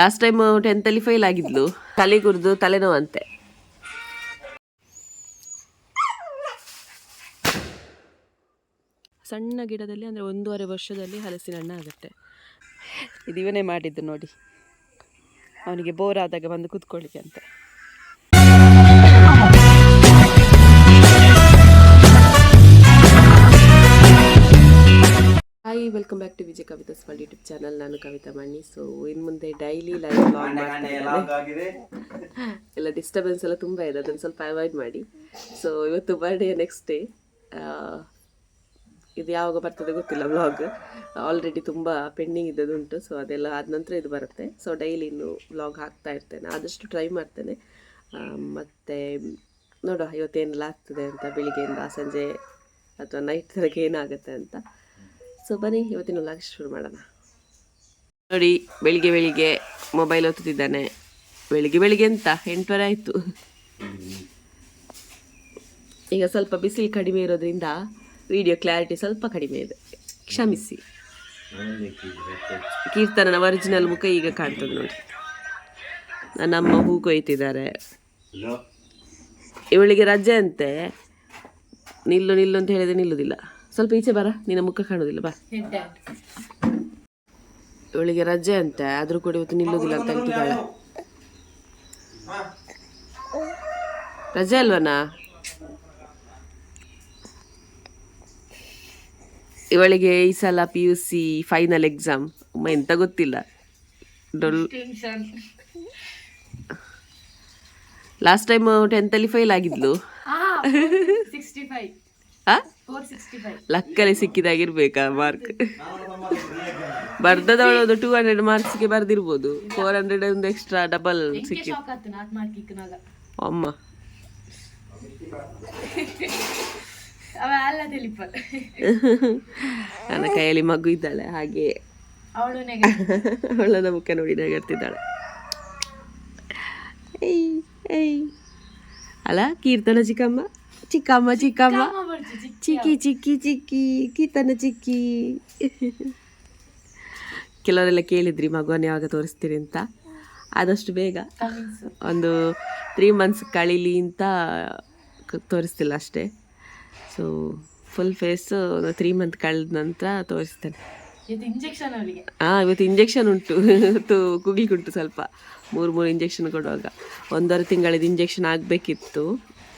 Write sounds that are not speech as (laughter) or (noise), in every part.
Last time ಟೆಂತಲ್ಲಿ fail ಆಗಿದ್ಲು. ತಲೆ ಕುರಿದು ತಲೆನೋವಂತೆ ಸಣ್ಣ ಗಿಡದಲ್ಲಿ ಅಂದರೆ ಒಂದೂವರೆ ವರ್ಷದಲ್ಲಿ ಹಲಸಿನ ಹಣ್ಣು ಆಗುತ್ತೆ. ಇದು ಇವನೇ ಮಾಡಿದ್ದು ನೋಡಿ. ಅವನಿಗೆ ಬೋರ್ ಆದಾಗ ಬಂದು ಕೂತ್ಕೊಳ್ಳಿಕ್ಕೆ ಅಂತ. Welcome back to Vijay Kavita ಸ್ವಾಲ್ YouTube channel ನಾನು ಕವಿತಾ ಮಣ್ಣಿ. ಸೊ ಇನ್ ಮುಂದೆ ಡೈಲಿ ಲೈವ್ ಬ್ಲಾಗ್ ಎಲ್ಲ ಡಿಸ್ಟರ್ಬೆನ್ಸ್ (laughs) ಎಲ್ಲ ತುಂಬ ಇದೆ. ಅದನ್ನು ಸ್ವಲ್ಪ ಅವಾಯ್ಡ್ ಮಾಡಿ. ಸೊ ಇವತ್ತು ಬರ್ಡೇ ನೆಕ್ಸ್ಟ್ ಡೇ ಇದು ಯಾವಾಗ ಬರ್ತದೆ ಗೊತ್ತಿಲ್ಲ ವ್ಲಾಗ್ ಆಲ್ರೆಡಿ ತುಂಬ ಪೆಂಡಿಂಗ್ ಇದ್ದದುಂಟು ಸೊ ಅದೆಲ್ಲ ಆದ ನಂತರ ಇದು ಬರುತ್ತೆ. ಸೊ ಡೈಲಿ ಇನ್ನು ವ್ಲಾಗ್ ಹಾಕ್ತಾ ಇರ್ತೇನೆ. ಆದಷ್ಟು ಟ್ರೈ ಮಾಡ್ತೇನೆ. ಮತ್ತು ಮತ್ತೆ ನೋಡುವ ಇವತ್ತೇನೆಲ್ಲ ಆಗ್ತದೆ ಅಂತ ಬೆಳಿಗ್ಗೆಯಿಂದ ಸಂಜೆ ಅಥವಾ ನೈಟ್ ತನಕ ಏನಾಗುತ್ತೆ ಅಂತ. ಸೊ ಬನ್ನಿ ಇವತ್ತಿನ ಲಾಗ್ ಶುರು ಮಾಡೋಣ. ನೋಡಿ ಬೆಳಿಗ್ಗೆ ಬೆಳಿಗ್ಗೆ ಮೊಬೈಲ್ ಓದ್ತಿದ್ದಾನೆ. ಬೆಳಿಗ್ಗೆ ಬೆಳಿಗ್ಗೆ ಅಂತ ಎಂಟುವರೆ ಆಯಿತು. ಈಗ ಸ್ವಲ್ಪ ಬಿಸಿಲು ಕಡಿಮೆ ಇರೋದ್ರಿಂದ ವಿಡಿಯೋ ಕ್ಲಾರಿಟಿ ಸ್ವಲ್ಪ ಕಡಿಮೆ ಇದೆ. ಕ್ಷಮಿಸಿ. ಕೀರ್ತನನ ಒರಿಜಿನಲ್ ಮುಖ ಈಗ ಕಾಣ್ತದೆ ನೋಡಿ. ನನ್ನಮ್ಮ ಹೂ ಕೊಯ್ತಿದ್ದಾರೆ. ಇವಳಿಗೆ ರಜೆ ಅಂತೆ. ನಿಲ್ಲು ನಿಲ್ಲು ಅಂತ ಹೇಳಿದ್ರೆ ನಿಲ್ಲುದಿಲ್ಲ. ಸ್ವಲ್ಪ ಈಚೆ ಬರ ನಿನ್ನ ಮುಖ ಕಾಣುದಿಲ್ಲ ಬಾ. ಇವಳಿಗೆ ರಜೆ ಅಂತ ಆದ್ರೂ ಕೂಡ ಇವತ್ತು ನಿಲ್ಲುದಿಲ್ಲ ಅಂತ ಹೇಳ್ತಿದ್ದಾಳೆ ರಜೆ ಅಲ್ವನಾ? ಇವಳಿಗೆ ಈ ಸಲ P U C final exam ಅಮ್ಮ ಎಂತ ಗೊತ್ತಿಲ್ಲ. ಡೊಲ್ ಲಾಸ್ಟ್ ಟೈಮ್ ಟೆಂತಲ್ಲಿ ಫೈಲ್ ಆಗಿದ್ಲು. (laughs) ಆ? ಲಕ್ಕಲ್ಲಿ ಸಿಕ್ಕಿದಾಗಿರ್ಬೇಕಾ ಮಾರ್ಕ್? ಬರ್ದದವಳು ಒಂದು ಟೂ ಹಂಡ್ರೆಡ್ ಮಾರ್ಕ್ಸ್ಗೆ ಬರ್ದಿರ್ಬೋದು. ಫೋರ್ ಹಂಡ್ರೆಡ್ ಒಂದು ಎಕ್ಸ್ಟ್ರಾ ಡಬಲ್ ಸಿಕ್ಕಿ ಅಮ್ಮ. ನನ್ನ ಕೈಯಲ್ಲಿ ಮಗು ಇದ್ದಾಳೆ ಹಾಗೆ. ಅವಳನ ಮುಖ ನೋಡಿ ನಗರ್ತಿದ್ದಾಳೆ ಏಯ್ ಏಯ್. ಅಲ್ಲ ಕೀರ್ತನ ಚಿಕ್ಕಮ್ಮ? ಚಿಕ್ಕಮ್ಮ ಚಿಕ್ಕಮ್ಮ ಚಿಕ್ಕಿ ಚಿಕ್ಕಿ ಚಿಕ್ಕಿ ಕೀರ್ತನ ಚಿಕ್ಕಿ. ಕೆಲವರೆಲ್ಲ ಕೇಳಿದ್ರಿ ಮಗುವನ್ನು ಯಾವಾಗ ತೋರಿಸ್ತೀರಿ ಅಂತ. ಆದಷ್ಟು ಬೇಗ ಒಂದು ತ್ರೀ ಮಂತ್ಸ್ ಕಳೀಲಿ ಅಂತ ತೋರಿಸ್ತಿಲ್ಲ ಅಷ್ಟೇ. ಸೊ ಫುಲ್ ಫೇಸು ಒಂದು ತ್ರೀ ಮಂತ್ ಕಳೆದ ನಂತರ ತೋರಿಸ್ತೇನೆ. ಹಾಂ ಇವತ್ತು ಇಂಜೆಕ್ಷನ್ ಉಂಟು. ಇವತ್ತು ಕುಗ್ಲಿಕ್ಕುಂಟು ಸ್ವಲ್ಪ. ಮೂರು ಮೂರು ಇಂಜೆಕ್ಷನ್ ಕೊಡುವಾಗ. ಒಂದೂವರೆ ತಿಂಗಳಿದ್ದು ಇಂಜೆಕ್ಷನ್ ಆಗಬೇಕಿತ್ತು.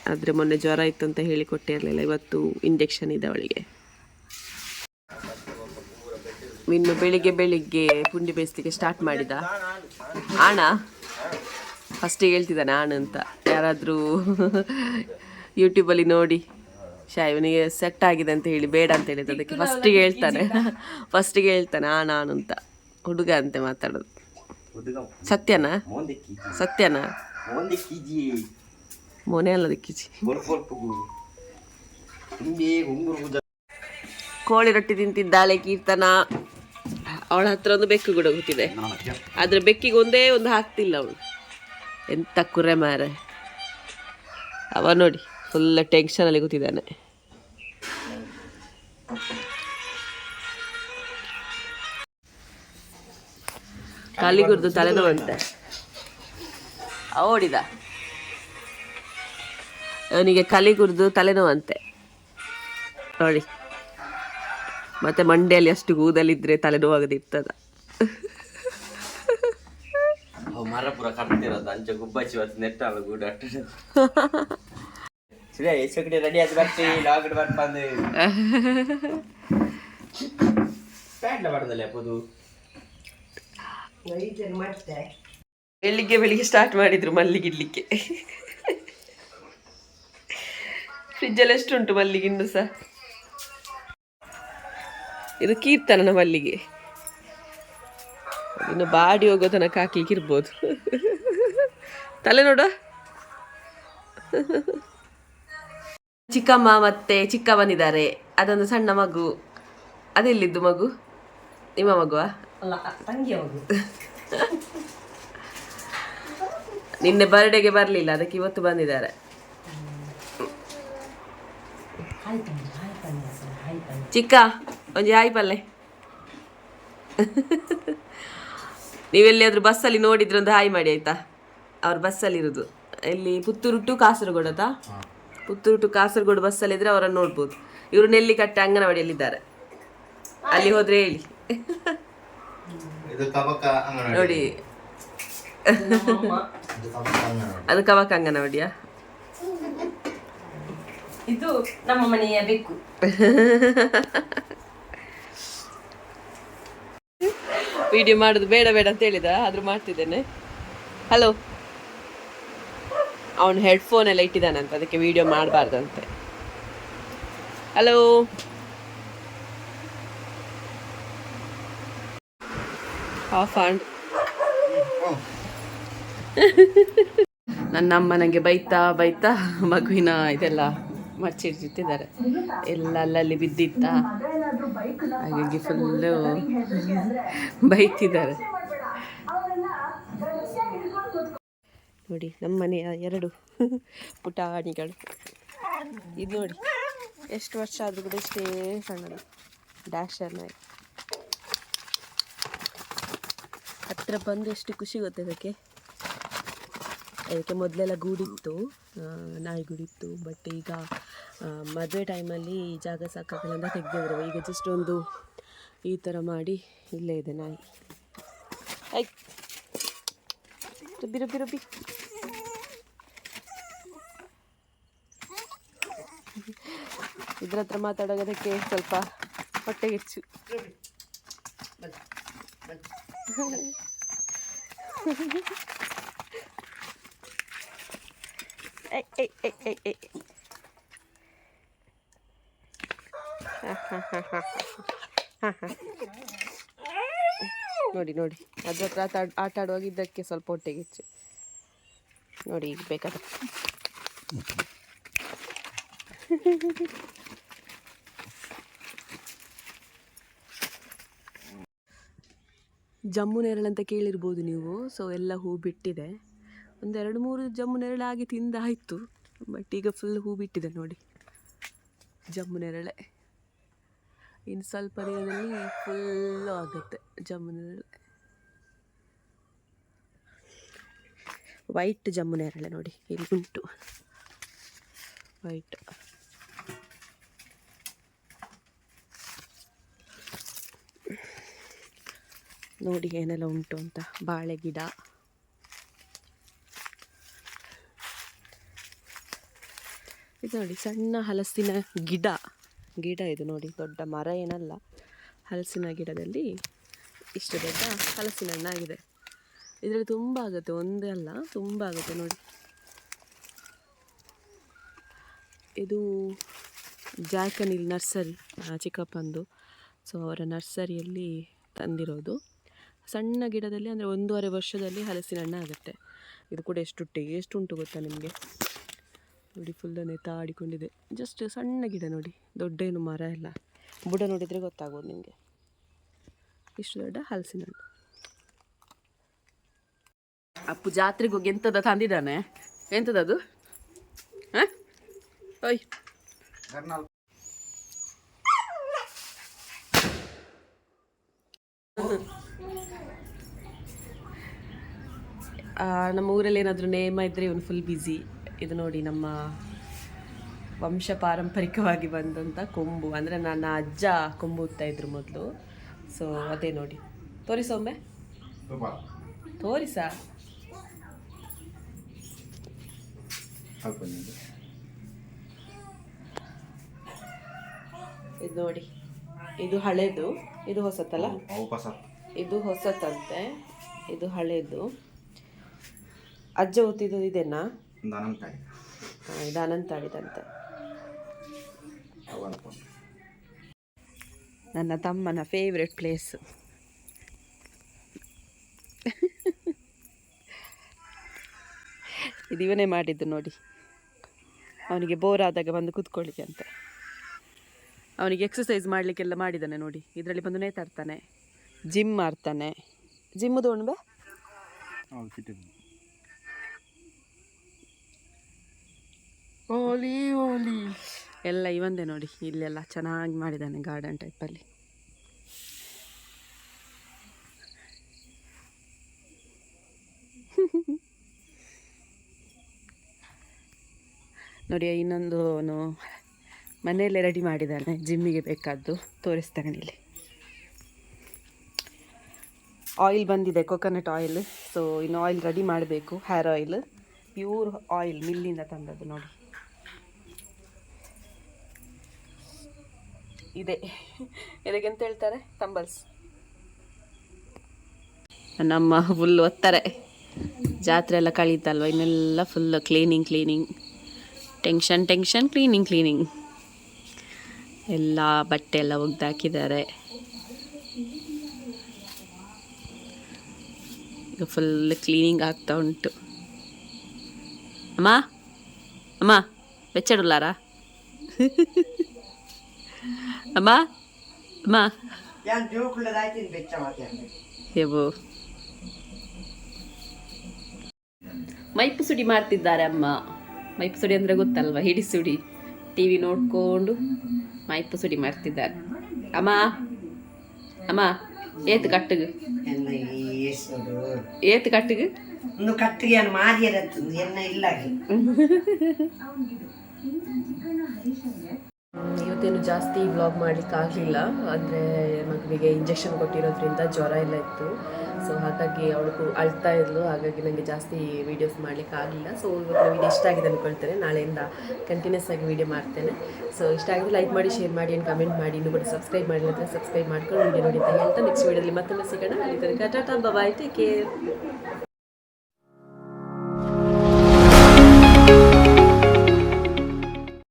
ಆದರೆ ಮೊನ್ನೆ ಜ್ವರ ಇತ್ತು ಅಂತ ಹೇಳಿ ಕೊಟ್ಟಿರಲಿಲ್ಲ ಇವತ್ತು ಇಂಜೆಕ್ಷನ್ ಇದೆ ಅವಳಿಗೆ. ಇನ್ನು ಬೆಳಿಗ್ಗೆ ಬೆಳಿಗ್ಗೆ ಪುಂಡಿ ಬೇಯಿಸ್ಲಿಕ್ಕೆ ಸ್ಟಾರ್ಟ್ ಮಾಡಿದ. ಆಣ ಫಸ್ಟಿಗೆ ಹೇಳ್ತಿದ್ದಾನೆ ಆಣ ಅಂತ. ಯಾರಾದರೂ ಯೂಟ್ಯೂಬಲ್ಲಿ ನೋಡಿ. ಶಾ ಇವನಿಗೆ ಸೆಟ್ ಆಗಿದೆ ಅಂತ ಹೇಳಿ ಬೇಡ ಅಂತ ಹೇಳಿದ್ದು. ಅದಕ್ಕೆ ಫಸ್ಟಿಗೆ ಹೇಳ್ತಾನೆ. ಫಸ್ಟಿಗೆ ಹೇಳ್ತಾನೆ ಆಣ ಆಣ ಅಂತ. ಹುಡುಗ ಅಂತೆ ಮಾತಾಡೋದು. ಸತ್ಯನಾ? ಸತ್ಯನಾ? ಮೊನೆ ಅಲ್ಲ ಉಂಗುರು ಕೋಳಿ ರೊಟ್ಟಿ ತಿಂತಿದ್ದಾಳೆ ಕೀರ್ತನ. ಅವಳ ಹತ್ರ ಒಂದು ಬೆಕ್ಕು ಕೂಡ ಕೂತಿದೆ ಆದ್ರೆ ಬೆಕ್ಕಿಗೆ ಒಂದೇ ಒಂದು ಹಾಕ್ತಿಲ್ಲ ಅವಳು. ಎಂತ ಕುರೆ ಮಾರೆ. ಅವ ನೋಡಿ ಫುಲ್ ಟೆನ್ಷನ್ ಅಲ್ಲಿ ಕೂತಿದ್ದಾನೆ. ಕಾಲಿಗುರ್ದು ತಲೆನೋವಂತೆ. ಓಡಿದ. ಅವನಿಗೆ ಕಲಿಗುರಿದು ತಲೆನೋವಂತೆ. ನೋಡಿ. ಮತ್ತೆ ಮಂಡೆಯಲ್ಲಿ ಅಷ್ಟು ಕೂದಲಿದ್ರೆ ತಲೆನೋವಾಗದಿರ್ತದ ಅವು ಮರ ಪೂರ ಕಟ್ತಿರೋದು ಅಂಚೆ ಗುಬ್ಬಚ್ಚಿ ಹೊತ್ತು ನೆಟ್ಟಾಳು ಗೂಡ ಸರಿ ಎಷ್ಟು ಕಡೆ ರೆಡಿ ಆಗಿ ಬರ್ತಿ ಲಾಗಡ್ ಬರ್ಬಂದು ಪ್ಯಾಂಟ್ಲ ಬರ್ತದಲ್ಲ ಮತ್ತೆ. ಬೆಳಿಗ್ಗೆ ಬೆಳಿಗ್ಗೆ ಸ್ಟಾರ್ಟ್ ಮಾಡಿದ್ರು ಮಲ್ಲಿಗಿಡ್ಲಿಕ್ಕೆ ಫ್ರಿಜ್ಜಲ್ಲಿ ಎಷ್ಟುಂಟು ಮಲ್ಲಿಗೆ ಇನ್ನು ಸಹ? ಇದು ಕೀರ್ತನನ ಮಲ್ಲಿಗೆ. ಇನ್ನು ಬಾಡಿ ಹೋಗೋ ತನಕ ಹಾಕ್ಲಿಕ್ಕೆ ಇರ್ಬೋದು. ತಲೆ ನೋಡ. ಚಿಕ್ಕಮ್ಮ ಮತ್ತೆ ಚಿಕ್ಕ ಬಂದಿದ್ದಾರೆ ಅದೊಂದು ಸಣ್ಣ ಮಗು. ಅದೆಲ್ಲಿದ್ದು ಮಗು? ನಿಮ್ಮ ಮಗುವಾ? ನಿನ್ನೆ ಬರ್ಡೇಗೆ ಬರಲಿಲ್ಲ ಅದಕ್ಕೆ ಇವತ್ತು ಬಂದಿದ್ದಾರೆ. ಚಿಕ್ಕ ಒಂದು ಹಾಯ್ ಪಲ್ಲೆ. ನೀವೆಲ್ಲಿಯಾದ್ರೂ ಬಸ್ಸಲ್ಲಿ ನೋಡಿದ್ರೆ ಒಂದು ಹಾಯ್ ಮಾಡಿ ಆಯ್ತಾ? ಅವ್ರ ಬಸ್ಸಲ್ಲಿ ಇರೋದು. ಇಲ್ಲಿ ಪುತ್ತೂರು ಟು ಕಾಸರಗೋಡು ಅದ ಪುತ್ತೂರು ಟು ಕಾಸರಗೋಡು ಬಸ್ಸಲ್ಲಿ ಇದ್ರೆ ಅವರನ್ನು ನೋಡ್ಬೋದು. ಇವರು ನೆಲ್ಲಿಕಟ್ಟೆ ಅಂಗನವಾಡಿಯಲ್ಲಿದ್ದಾರೆ. ಅಲ್ಲಿ ಹೋದ್ರೆ ಹೇಳಿ. ನೋಡಿ. ಅದು ಕವಕ ಅಂಗನವಾಡಿಯಾ? ಇದು ನಮ್ಮ ಮನೆಯ ಬೆಕ್ಕು. ವಿಡಿಯೋ ಮಾಡೋದು ಬೇಡ ಬೇಡ ಅಂತ ಹೇಳಿದ, ಆದ್ರೂ ಮಾಡ್ತಿದ್ದೇನೆ. ಹಲೋ ಅವನು ಹೆಡ್ಫೋನ್ ಎಲ್ಲ ಇಟ್ಟಿದ್ದಾನಂತ, ಅದಕ್ಕೆ ವಿಡಿಯೋ ಮಾಡಬಾರ್ದಂತೆ. ಹಲೋ ಆಫ್ ಫಂಡ್ (laughs) ನನ್ನ ಅಮ್ಮ ನನಗೆ ಬೈತಾ ಬೈತಾ ಮಗುವಿನ ಇದೆಲ್ಲ ಮಚ್ಚಿಟ್ಟಿದ್ದಾರೆ ಎಲ್ಲ ಅಲ್ಲಲ್ಲಿ ಬಿದ್ದಿತ್ತ. ಹಾಗಾಗಿ ಫುಲ್ಲು ಬೈತಿದ್ದಾರೆ. ನೋಡಿ, ನಮ್ಮ ಮನೆಯ ಎರಡು ಪುಟಾಣಿಗಳು. ಇದು ನೋಡಿ, ಎಷ್ಟು ವರ್ಷ ಆದರೂ ಕೂಡ ಇಷ್ಟೇ ಸಣ್ಣದು. ಡ್ಯಾಶ್ ಅನ್ನ ಹತ್ರ ಬಂದು ಎಷ್ಟು ಖುಷಿ ಗೊತ್ತೆ ಅದಕ್ಕೆ ಮೊದಲೆಲ್ಲ ಗೂಡಿತ್ತು ನಾಯಿ ಗೂಡಿತ್ತು ಬಟ್ ಈಗ ಮದುವೆ ಟೈಮಲ್ಲಿ ಈ ಜಾಗ ಸಾಕಾಗಲ್ಲ ತೆಗೆದಿದ್ರು. ಈಗ ಜಸ್ಟ್ ಒಂದು ಈ ಥರ ಮಾಡಿ ಇಲ್ಲೇ ಇದೆ ನಾಯಿ. ಆಯ್ತು ರುಬ್ಬಿ ರುಬ್ಬಿ ರುಬ್ಬಿ ಇದ್ರ ಹತ್ರ ಮಾತಾಡೋದಕ್ಕೆ ಸ್ವಲ್ಪ ಹೊಟ್ಟೆ ಹೆಚ್ಚು. (laughs) ನೋಡಿ ನೋಡಿ. ಅದ್ರ ಹತ್ರ ಆಟ ಆಟ ಆಡುವಾಗ ಇದಕ್ಕೆ ಸ್ವಲ್ಪ ಹೊಟ್ಟೆಗೆ ಹೆಚ್ಚು. ನೋಡಿ ಈಗ ಬೇಕಾದ. ಜಮ್ಮು ನೆರಳು ಅಂತ ಕೇಳಿರ್ಬೋದು ನೀವು ಸೊ ಎಲ್ಲ ಹೂ ಬಿಟ್ಟಿದೆ. ಒಂದೆರಡು ಮೂರು ಜಮ್ಮು ನೆರಳಾಗಿ ತಿಂದಾಯಿತು. ಬಟ್ ಈಗ ಫುಲ್ ಹೂ ಬಿಟ್ಟಿದೆ ನೋಡಿ. ಜಮ್ಮು ನೆರಳೆ. ಇನ್ನು ಸ್ವಲ್ಪ ದಿನದಲ್ಲಿ ಫುಲ್ಲು ಆಗುತ್ತೆ ಜಮ್ಮು ನೆರಳೆ. ವೈಟ್ ಜಮ್ಮು ನೆರಳೆ ನೋಡಿ. ಇಲ್ಲಿ ಉಂಟು. ವೈಟ್ ನೋಡಿ ಏನೆಲ್ಲ ಉಂಟು ಅಂತ. ಬಾಳೆ ಗಿಡ. ಇದು ನೋಡಿ, ಸಣ್ಣ ಹಲಸಿನ ಗಿಡ. ಗಿಡ ಇದು ನೋಡಿ, ದೊಡ್ಡ ಮರ ಏನಲ್ಲ. ಹಲಸಿನ ಗಿಡದಲ್ಲಿ ಇಷ್ಟು ದೊಡ್ಡ ಹಲಸಿನ ಹಣ್ಣಾಗಿದೆ. ಇದರಲ್ಲಿ ತುಂಬ ಆಗುತ್ತೆ, ಒಂದೇ ಅಲ್ಲ, ತುಂಬ ಆಗುತ್ತೆ ನೋಡಿ. ಇದು ಜಾಯ್ಕನಿಲ್ ನರ್ಸರಿ ಚಿಕ್ಕಪ್ಪಂದು. ಸೊ ಅವರ ನರ್ಸರಿಯಲ್ಲಿ ತಂದಿರೋದು. ಸಣ್ಣ ಗಿಡದಲ್ಲಿ ಅಂದರೆ ಒಂದೂವರೆ ವರ್ಷದಲ್ಲಿ ಹಲಸಿನ ಹಣ್ಣು ಆಗುತ್ತೆ ಇದು ಕೂಡ ಎಷ್ಟು ಟೇಸ್ಟ್ ಉಂಟು ಗೊತ್ತಾ ನಿಮಗೆ? ನೋಡಿ ಫುಲ್ ನೇತಾಡಿಕೊಂಡಿದೆ ಜಸ್ಟ್ ಸಣ್ಣ ಗಿಡ ನೋಡಿ ದೊಡ್ಡ ಏನು ಮರ ಇಲ್ಲ. ಬುಡ ನೋಡಿದರೆ ಗೊತ್ತಾಗೋದು ನಿಮಗೆ. ಇಷ್ಟು ದೊಡ್ಡ ಹಲಸಿನ ಹಣ್ಣು ಅಪ್ಪು ಜಾತ್ರೆಗೆ ಹೋಗಿ ಎಂಥದ ತಂದಿದ್ದಾನೆ? ಎಂಥದ್ದು ಹಾಂ? ಓಯ್. ನಮ್ಮ ಊರಲ್ಲಿ ಏನಾದರೂ ನೇಮ ಇದ್ದರೆ ಇವನು ಫುಲ್ ಬ್ಯುಸಿ ಇದು ನೋಡಿ ನಮ್ಮ ವಂಶ ಪಾರಂಪರಿಕವಾಗಿ ಬಂದಂಥ ಕೊಂಬು. ಅಂದರೆ ನನ್ನ ಅಜ್ಜ ಕೊಂಬು ಇದ್ರು ಮೊದಲು. ಸೊ ಅದೇ ನೋಡಿ. ತೋರಿಸೊಮ್ಮೆ ತೋರಿಸ. ಇದು ನೋಡಿ. ಇದು ಹಳೇದು. ಇದು ಹೊಸತಲ್ಲ? ಇದು ಹೊಸತಂತೆ. ಇದು ಹಳೇದು. ಅಜ್ಜ ಓದಿದ್ದು ಇದೇನಾ? ಒಂದು ಅನಂತಾಯಿ ಹಾಂ ಇದು ಅನಂತಾಡಿದಂತೆ ಅವು ನನ್ನ ತಮ್ಮನ ಫೇವ್ರೆಟ್ ಪ್ಲೇಸ್ ಇದು ಇವನೇ ಮಾಡಿದ್ದು ನೋಡಿ. ಅವನಿಗೆ ಬೋರ್ ಆದಾಗ ಬಂದು ಕೂತ್ಕೊಳ್ಳಿಕ್ಕೆ ಅಂತ. ಅವನಿಗೆ ಎಕ್ಸಸೈಸ್ ಮಾಡಲಿಕ್ಕೆಲ್ಲ ಮಾಡಿದ್ದಾನೆ ನೋಡಿ. ಇದರಲ್ಲಿ ಬಂದು ನೇತಾಡ್ತಾನೆ. ಜಿಮ್ ಮಾಡ್ತಾನೆ. ಜಿಮ್ ತಗೊಂಡ್ಬೆ ಓಲಿ ಓಲಿ ಎಲ್ಲ ಇವಂದೇ ನೋಡಿ, ಇಲ್ಲೆಲ್ಲ ಚೆನ್ನಾಗಿ ಮಾಡಿದ್ದಾನೆ ಗಾರ್ಡನ್ ಟೈಪಲ್ಲಿ (laughs) ನೋಡಿ, ಇನ್ನೊಂದು ಅವನು ಮನೆಯಲ್ಲೇ ರೆಡಿ ಮಾಡಿದ್ದಾನೆ ಜಿಮ್ಮಿಗೆ ಬೇಕಾದ್ದು. ತೋರಿಸ್ತಾನೆ ಇಲ್ಲಿ. ಆಯಿಲ್ ಬಂದಿದೆ ಕೊಕೊನಟ್ ಆಯಿಲ್ ಸೊ ಇನ್ನು ಆಯಿಲ್ ರೆಡಿ ಮಾಡಬೇಕು ಹೇರ್ ಆಯಿಲ್ ಪ್ಯೂರ್ ಆಯಿಲ್ ಮಿಲ್ಲಿಂದ ತಂದದ್ದು ನೋಡಿ. ಇದೆ. ಇದಕ್ಕೆ ಎಂತ ಹೇಳ್ತಾರೆ? ತಂಬಲ್ಸ್. ನಮ್ಮ ಫುಲ್ ಒತ್ತಾರೆ. ಜಾತ್ರೆ ಎಲ್ಲ ಕಳೀತಲ್ವ? ಇನ್ನೆಲ್ಲ full cleaning cleaning tension tension cleaning cleaning ಎಲ್ಲ ಬಟ್ಟೆ ಎಲ್ಲ ಒಗ್ದಾಕಿದ್ದಾರೆ ಈಗ ಫುಲ್ ಕ್ಲೀನಿಂಗ್ ಆಗ್ತಾ ಉಂಟು. ಅಮ್ಮ? ಅಮ್ಮ, ಬೆಚ್ಚಡುಲ್ಲಾರಾ? (laughs) ಅಮ್ಮ? ಅಮ್ಮ? ಏವೋ ಮೈಪು ಸುಡಿ ಮಾಡ್ತಿದ್ದಾರೆ ಅಮ್ಮ. ಮೈಪು ಸುಡಿ ಅಂದರೆ ಗೊತ್ತಲ್ವಾ? ಹಿಡಿ ಸುಡಿ. ಟಿ ವಿ ನೋಡ್ಕೊಂಡು ಮೈಪು ಸುಡಿ ಮಾಡ್ತಿದ್ದಾರೆ ಅಮ್ಮ? ಅಮ್ಮ ಏತ್ ಕಟ್ಟಗ. ಏತ್ ಕಟ್ಟುಗು? ಒಂದು ಕಟ್ಟಿಗೆ ಮಾರಿಯರತ್ತುಂದು ಎನ್ನ ಇಲ್ಲಾಗಿ (laughs) ಇವತ್ತೇನು ಜಾಸ್ತಿ ವ್ಲಾಗ್ ಮಾಡ್ಲಿಕ್ಕೆ ಆಗಲಿಲ್ಲ ಅಂದರೆ ಮಗುವಿಗೆ ಇಂಜೆಕ್ಷನ್ ಕೊಟ್ಟಿರೋದ್ರಿಂದ ಜ್ವರ ಎಲ್ಲ ಇತ್ತು. ಸೊ ಹಾಗಾಗಿ ಅವಳು ಅಳ್ತಾ ಇದ್ಲು, ಹಾಗಾಗಿ ನನಗೆ ಜಾಸ್ತಿ ವೀಡಿಯೋಸ್ ಮಾಡಲಿಕ್ಕೆ ಆಗಲಿಲ್ಲ. ಸೊ ಇವತ್ತು ವೀಡಿಯೋ ಇಷ್ಟ ಆಗಿದೆ ಅಂದ್ಕೊಳ್ತೇನೆ ನಾಳೆಯಿಂದ ಕಂಟಿನ್ಯೂಸ್ ಆಗಿ ವೀಡಿಯೋ ಮಾಡ್ತೇನೆ. ಸೊ ಇಷ್ಟ ಆಗಿದೆ ಲೈಕ್ ಮಾಡಿ ಶೇರ್ ಮಾಡಿ ಏನು ಕಮೆಂಟ್ ಮಾಡಿ. ಇನ್ನೂ ಕೂಡ ಸಬ್ಸ್ಕ್ರೈಬ್ ಮಾಡಿಲ್ಲ ಅಂದರೆ ಸಬ್ಸ್ಕ್ರೈಬ್ ಮಾಡ್ಕೊಂಡು ವೀಡಿಯೋ ನೋಡಿ ಅಂತ ಹೇಳ್ತಾ ನೆಕ್ಸ್ಟ್ ವೀಡಿಯೋದಲ್ಲಿ ಮತ್ತೊಮ್ಮೆ ಸಿಗೋಣ. ಅಲ್ಲಿ ತನಕ ಟಾಟಾ ಬಾಯ್. Take care